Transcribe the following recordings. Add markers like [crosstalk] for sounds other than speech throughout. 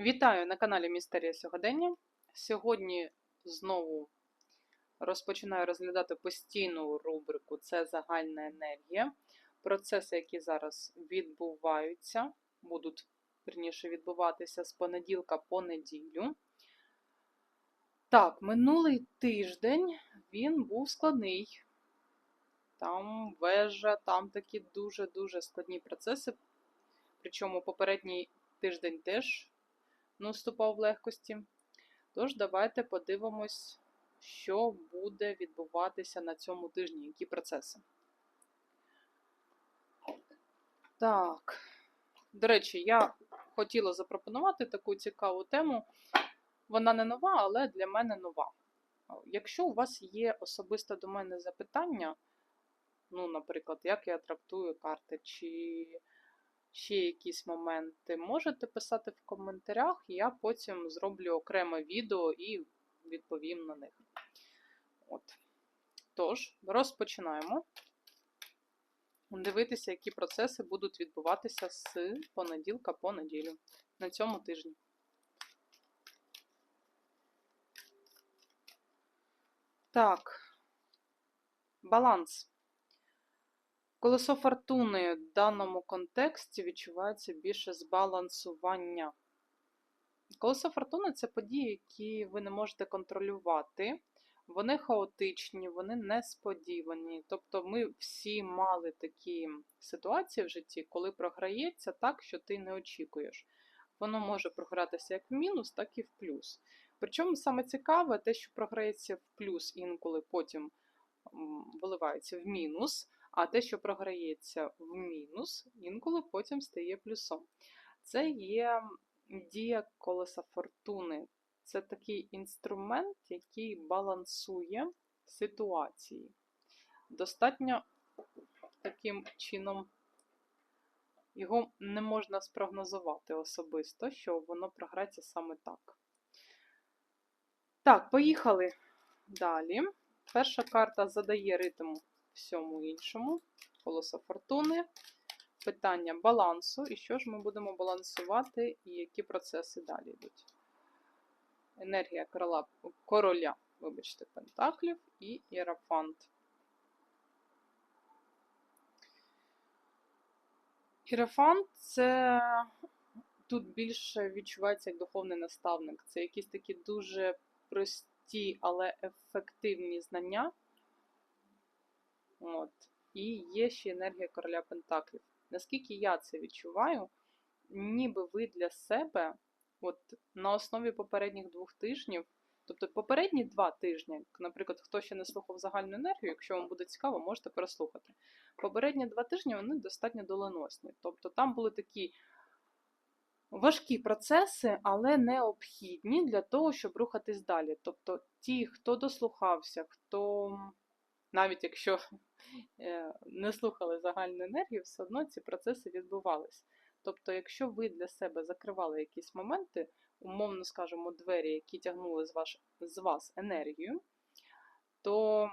Вітаю на каналі Містерія Сьогодення. Сьогодні знову розпочинаю розглядати постійну рубрику Це загальна енергія. Процеси, які зараз відбуваються, будуть верніше відбуватися з понеділка по неділю. Так, минулий тиждень він був складний. Там вежа, там такі дуже-дуже складні процеси. Причому попередній тиждень теж не уступав в легкості. Тож, давайте подивимось, що буде відбуватися на цьому тижні, які процеси. Так, до речі, я хотіла запропонувати таку цікаву тему. Вона не нова, але для мене нова. Якщо у вас є особисто до мене запитання, ну, наприклад, як я трактую карти, чи ще якісь моменти, можете писати в коментарях, я потім зроблю окреме відео і відповім на них. От. Тож, розпочинаємо дивитися, які процеси будуть відбуватися з понеділка по неділю на цьому тижні. Так, баланс. Колесо фортуни в даному контексті відчувається більше збалансування. Колесо фортуни це події, які ви не можете контролювати. Вони хаотичні, вони несподівані. Тобто ми всі мали такі ситуації в житті, коли програється так, що ти не очікуєш. Воно може програтися як в мінус, так і в плюс. Причому саме цікаве, те, що програється в плюс, інколи потім виливається в мінус а те, що програється в мінус, інколи потім стає плюсом. Це є дія колеса фортуни. Це такий інструмент, який балансує ситуації. Достатньо таким чином його не можна спрогнозувати особисто, що воно програється саме так. Так, поїхали далі. Перша карта задає ритм всьому іншому. Колесо фортуни. Питання балансу. І що ж ми будемо балансувати, і які процеси далі йдуть. Енергія короля, короля вибачте, пентаклів і іерафант. Іерафант це тут більше відчувається як духовний наставник. Це якісь такі дуже прості, але ефективні знання. От. І є ще енергія короля Пентаклів. Наскільки я це відчуваю, ніби ви для себе, от на основі попередніх двох тижнів, тобто попередні два тижні, наприклад, хто ще не слухав загальну енергію, якщо вам буде цікаво, можете переслухати. Попередні два тижні вони достатньо доленосні. Тобто там були такі важкі процеси, але необхідні для того, щоб рухатись далі. Тобто, ті, хто дослухався, хто навіть якщо е, не слухали загальну енергію, все одно ці процеси відбувалися. Тобто, якщо ви для себе закривали якісь моменти, умовно скажемо, двері, які тягнули з, ваш, з вас енергію, то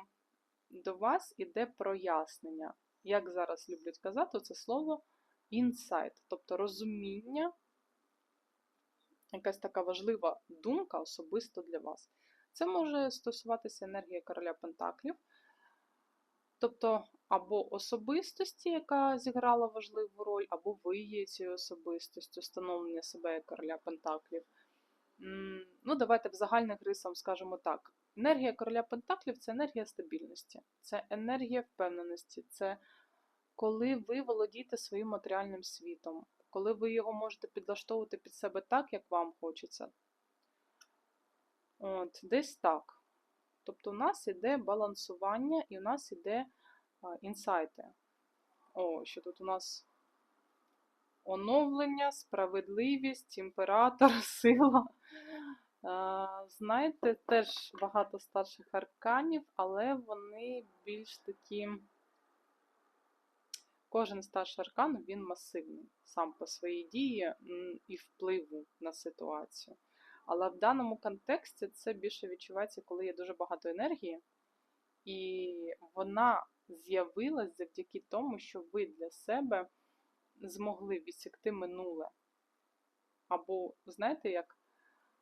до вас іде прояснення. Як зараз люблять казати, це слово інсайт, тобто розуміння, якась така важлива думка особисто для вас. Це може стосуватися енергії короля Пентаклів. Тобто, або особистості, яка зіграла важливу роль, або ви є цією особистостю, встановлення себе як короля Пентаклів. Ну, давайте в загальних рисах скажемо так. Енергія короля Пентаклів це енергія стабільності, це енергія впевненості, це коли ви володієте своїм матеріальним світом, коли ви його можете підлаштовувати під себе так, як вам хочеться. От, Десь так. Тобто у нас іде балансування і у нас іде інсайти. О, що тут у нас оновлення, справедливість, імператор, [laughs] сила. Знаєте, теж багато старших арканів, але вони більш такі. Кожен старший аркан він масивний сам по своїй дії і впливу на ситуацію. Але в даному контексті це більше відчувається, коли є дуже багато енергії, і вона з'явилась завдяки тому, що ви для себе змогли відсікти минуле. або, знаєте, як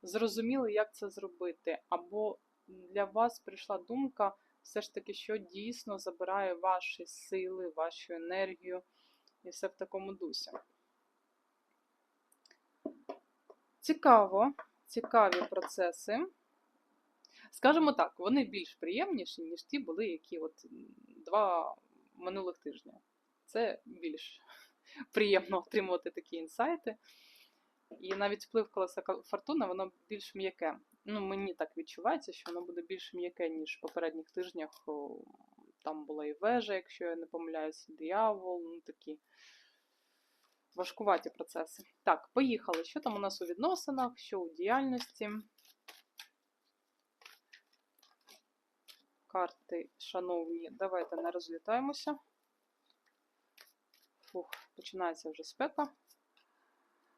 зрозуміли, як це зробити, або для вас прийшла думка, все ж таки, що дійсно забирає ваші сили, вашу енергію, і все в такому дусі. Цікаво, цікаві процеси. Скажімо так, вони більш приємніші, ніж ті були, які от два минулих тижня. Це більш [laughs] приємно отримувати такі інсайти. І навіть вплив колеса фортуна, воно більш м'яке. Ну, мені так відчувається, що воно буде більш м'яке, ніж в попередніх тижнях. Там була і вежа, якщо я не помиляюся, диявол, ну такі важкуваті процеси. Так, поїхали. Що там у нас у відносинах, що у діяльності? Карти, шановні, давайте не розлітаємося. Фух, починається вже спека.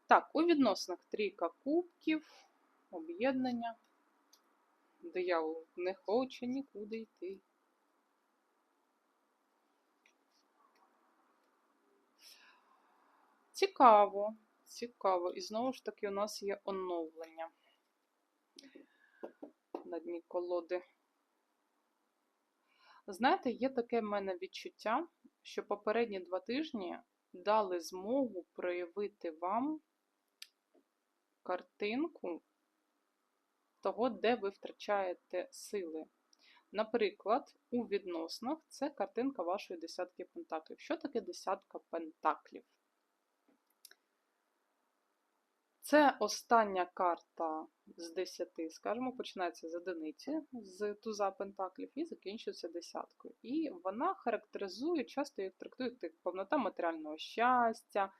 Так, у відносинах трійка кубків, об'єднання. Диявол не хоче нікуди йти. Цікаво, цікаво. І знову ж таки у нас є оновлення на дні колоди. Знаєте, є таке в мене відчуття, що попередні два тижні дали змогу проявити вам картинку того, де ви втрачаєте сили. Наприклад, у відносинах це картинка вашої десятки пентаклів. Що таке десятка пентаклів? Це остання карта з 10, скажімо, починається з одиниці, з туза пентаклів і закінчується десяткою. І вона характеризує, часто їх трактують як повнота матеріального щастя,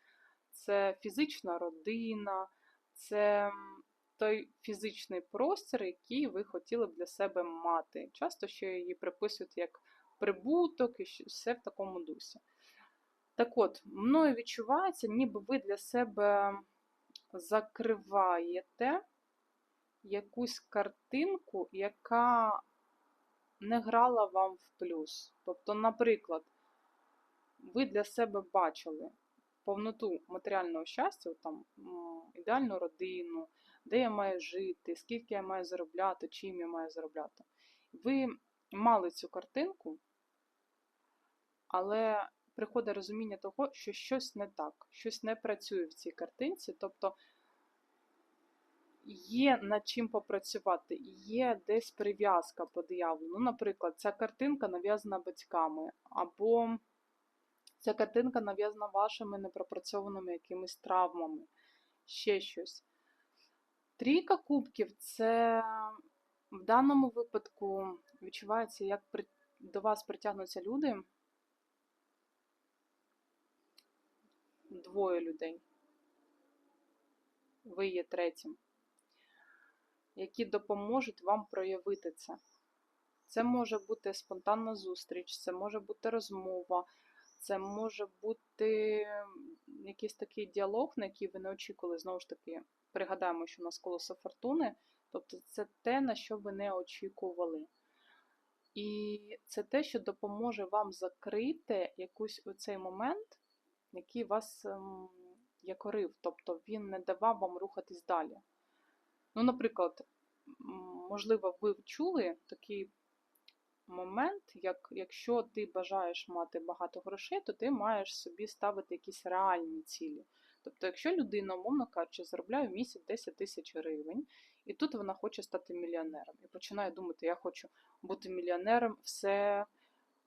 це фізична родина, це той фізичний простір, який ви хотіли б для себе мати. Часто ще її приписують як прибуток і все в такому дусі. Так от, мною відчувається, ніби ви для себе закриваєте якусь картинку, яка не грала вам в плюс. Тобто, наприклад, ви для себе бачили повноту матеріального щастя, там, ідеальну родину, де я маю жити, скільки я маю заробляти, чим я маю заробляти. Ви мали цю картинку, але приходить розуміння того, що щось не так, щось не працює в цій картинці. Тобто є над чим попрацювати, є десь прив'язка по дияволу. Ну, Наприклад, ця картинка нав'язана батьками, або ця картинка нав'язана вашими непропрацьованими якимись травмами, ще щось. Трійка кубків це в даному випадку відчувається, як до вас притягнуться люди. Двоє людей. Ви є третім, які допоможуть вам проявити це. Це може бути спонтанна зустріч, це може бути розмова, це може бути якийсь такий діалог, на який ви не очікували. Знову ж таки, пригадаємо, що у нас колесо фортуни, тобто це те, на що ви не очікували. І це те, що допоможе вам закрити якийсь оцей момент, який вас ем, якорив, тобто він не давав вам рухатись далі. Ну, наприклад, можливо, ви чули такий момент, як якщо ти бажаєш мати багато грошей, то ти маєш собі ставити якісь реальні цілі. Тобто, якщо людина, умовно кажучи, заробляє в місяць 10 тисяч гривень, і тут вона хоче стати мільйонером, і починає думати, я хочу бути мільйонером, все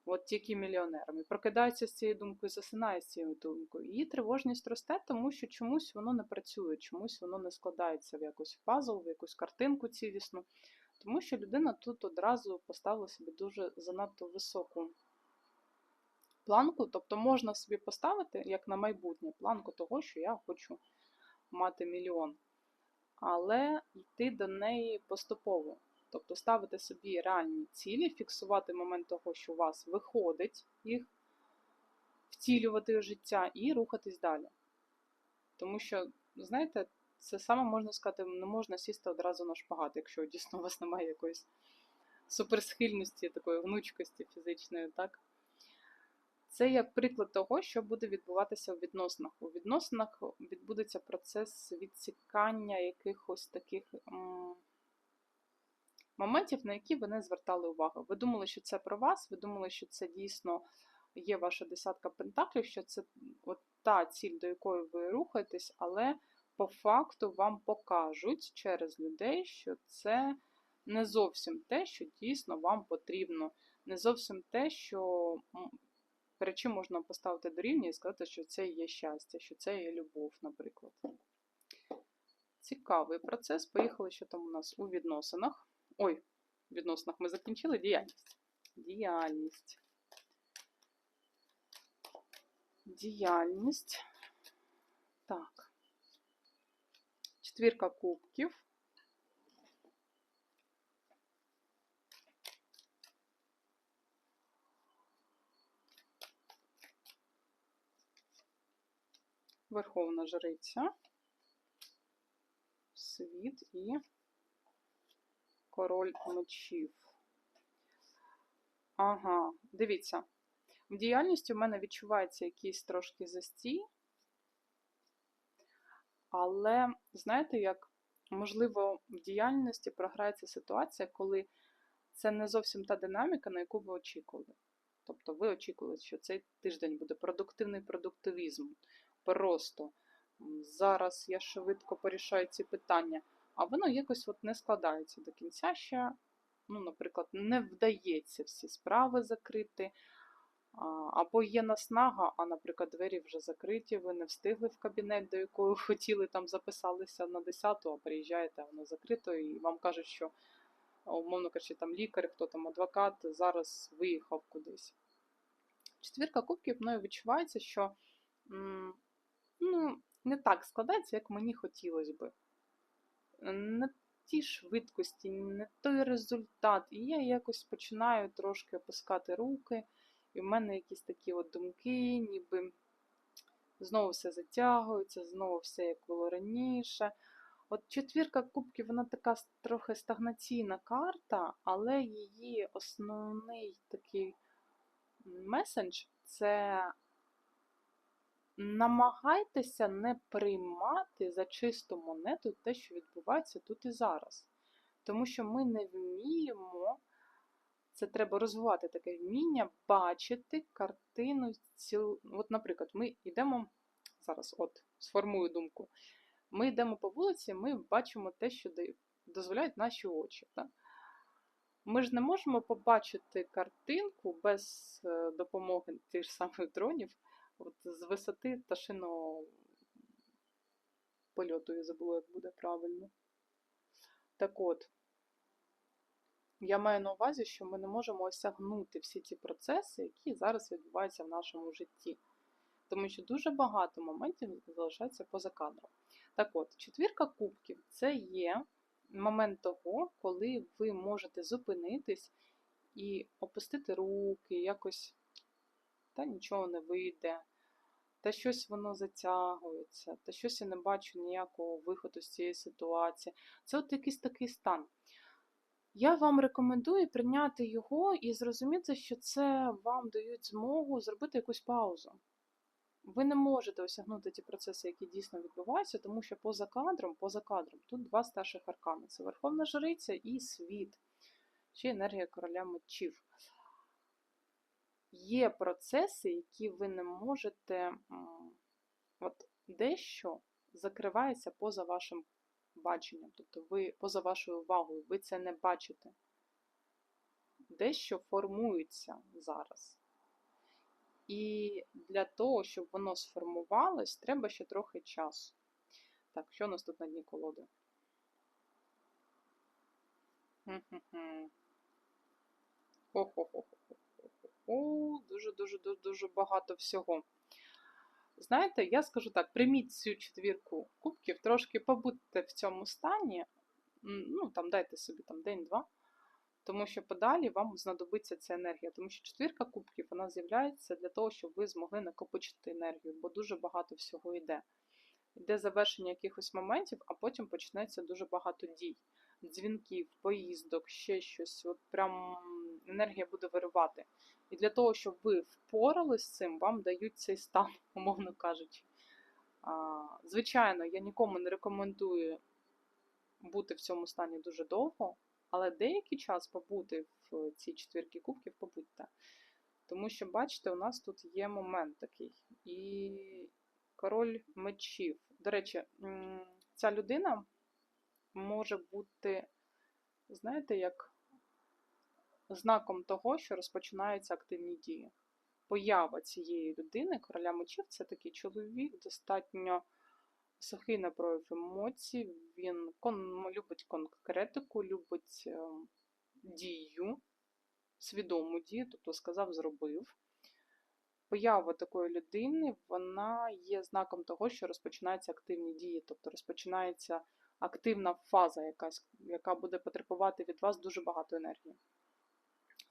от тільки мільйонером. І прокидається з цією думкою, засинає з цією думкою. Її тривожність росте, тому що чомусь воно не працює, чомусь воно не складається в якийсь пазл, в якусь картинку цілісну. Тому що людина тут одразу поставила собі дуже занадто високу планку, тобто можна собі поставити, як на майбутнє, планку того, що я хочу мати мільйон. Але йти до неї поступово. Тобто ставити собі реальні цілі, фіксувати момент того, що у вас виходить їх втілювати в життя і рухатись далі. Тому що, знаєте, це саме можна сказати, не можна сісти одразу на шпагат, якщо дійсно у вас немає якоїсь суперсхильності, такої гнучкості фізичної, так? Це як приклад того, що буде відбуватися у відносинах. У відносинах відбудеться процес відсікання якихось таких м, моментів, на які ви не звертали увагу. Ви думали, що це про вас, ви думали, що це дійсно є ваша десятка пентаклів, що це от та ціль, до якої ви рухаєтесь, але по факту вам покажуть через людей, що це не зовсім те, що дійсно вам потрібно, не зовсім те, що перед чим можна поставити до рівня і сказати, що це є щастя, що це є любов, наприклад. Цікавий процес. Поїхали, що там у нас у відносинах. Ой, в відносинах ми закінчили діяльність. Діяльність. Діяльність. Так. Четвірка кубків. Верховна жриця. Світ і король мечів. Ага, дивіться. В діяльності в мене відчувається якийсь трошки застій. Але, знаєте, як, можливо, в діяльності програється ситуація, коли це не зовсім та динаміка, на яку ви очікували. Тобто ви очікували, що цей тиждень буде продуктивний продуктивізм. Просто зараз я швидко порішаю ці питання, а воно якось от не складається до кінця ще. Ну, наприклад, не вдається всі справи закрити. Або є наснага, а, наприклад, двері вже закриті, ви не встигли в кабінет, до якого [laughs] хотіли, там записалися на 10, а приїжджаєте, а воно закрито, і вам кажуть, що, умовно кажучи, там лікар, хто там адвокат, зараз виїхав кудись. Четвірка кубків мною відчувається, що ну, не так складається, як мені хотілося би. Не ті швидкості, не той результат. І я якось починаю трошки опускати руки. І в мене якісь такі от думки, ніби знову все затягується, знову все як було раніше. От четвірка кубків, вона така трохи стагнаційна карта, але її основний такий месендж це намагайтеся не приймати за чисту монету те, що відбувається тут і зараз. Тому що ми не вміємо це треба розвивати таке вміння бачити картину ціл. От, наприклад, ми йдемо зараз, от, сформую думку. Ми йдемо по вулиці, ми бачимо те, що дозволяють наші очі. Так? Ми ж не можемо побачити картинку без е, допомоги тих самих дронів от, з висоти пташиного польоту, я забула, як буде правильно. Так от, я маю на увазі, що ми не можемо осягнути всі ці процеси, які зараз відбуваються в нашому житті. Тому що дуже багато моментів залишається поза кадром. Так от, четвірка кубків це є момент того, коли ви можете зупинитись і опустити руки, якось та нічого не вийде, та щось воно затягується, та щось я не бачу ніякого виходу з цієї ситуації. Це от якийсь такий стан. Я вам рекомендую прийняти його і зрозуміти, що це вам дають змогу зробити якусь паузу. Ви не можете осягнути ті процеси, які дійсно відбуваються, тому що поза кадром, поза кадром, тут два старших аркани: це Верховна Жриця і світ, чи енергія короля мечів. Є процеси, які ви не можете, от дещо закривається поза вашим баченням, тобто ви поза вашою увагою, ви це не бачите. Дещо формується зараз. І для того, щоб воно сформувалось, треба ще трохи часу. Так, що у нас тут на дні колоди? Хм-хм-хм. О, дуже-дуже дуже багато всього. Знаєте, я скажу так: прийміть цю четвірку кубків, трошки побудьте в цьому стані, ну там дайте собі там день-два, тому що подалі вам знадобиться ця енергія. Тому що четвірка кубків вона з'являється для того, щоб ви змогли накопичити енергію, бо дуже багато всього йде. Йде завершення якихось моментів, а потім почнеться дуже багато дій, дзвінків, поїздок, ще щось. От прям енергія буде виривати. І для того, щоб ви впорались з цим, вам дають цей стан, [laughs] умовно кажучи. Звичайно, я нікому не рекомендую бути в цьому стані дуже довго, але деякий час побути в цій четвірці кубків побудьте. Тому що, бачите, у нас тут є момент такий. І король мечів. До речі, ця людина може бути, знаєте, як знаком того, що розпочинаються активні дії. Поява цієї людини, короля мечів, це такий чоловік, достатньо сухий на прояв емоцій. Він кон- любить конкретику, любить е, дію, свідому дію, тобто сказав, зробив. Поява такої людини вона є знаком того, що розпочинаються активні дії, тобто розпочинається активна фаза, якась, яка буде потребувати від вас дуже багато енергії.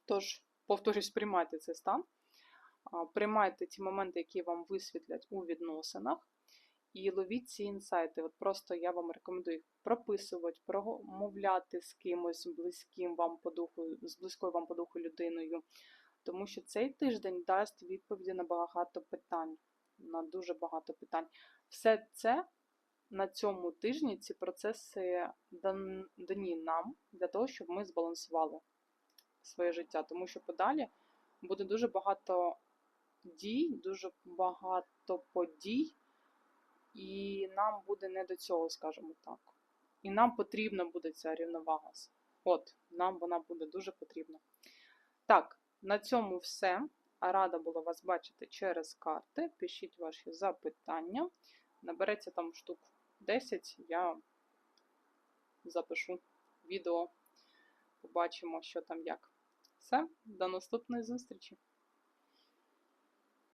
Тож, повторюсь, приймайте цей стан, приймайте ті моменти, які вам висвітлять у відносинах, і ловіть ці інсайти. От просто я вам рекомендую їх прописувати, промовляти з кимось близьким вам по духу, з близькою вам по духу людиною. Тому що цей тиждень дасть відповіді на багато питань, на дуже багато питань. Все це на цьому тижні, ці процеси дані нам для того, щоб ми збалансували своє життя. Тому що подалі буде дуже багато дій, дуже багато подій, і нам буде не до цього, скажімо так. І нам потрібна буде ця рівновага. От, нам вона буде дуже потрібна. Так, на цьому все. Рада була вас бачити через карти. Пишіть ваші запитання. Набереться там штук 10, я запишу відео. Побачимо, що там як. Все, до наступної зустрічі!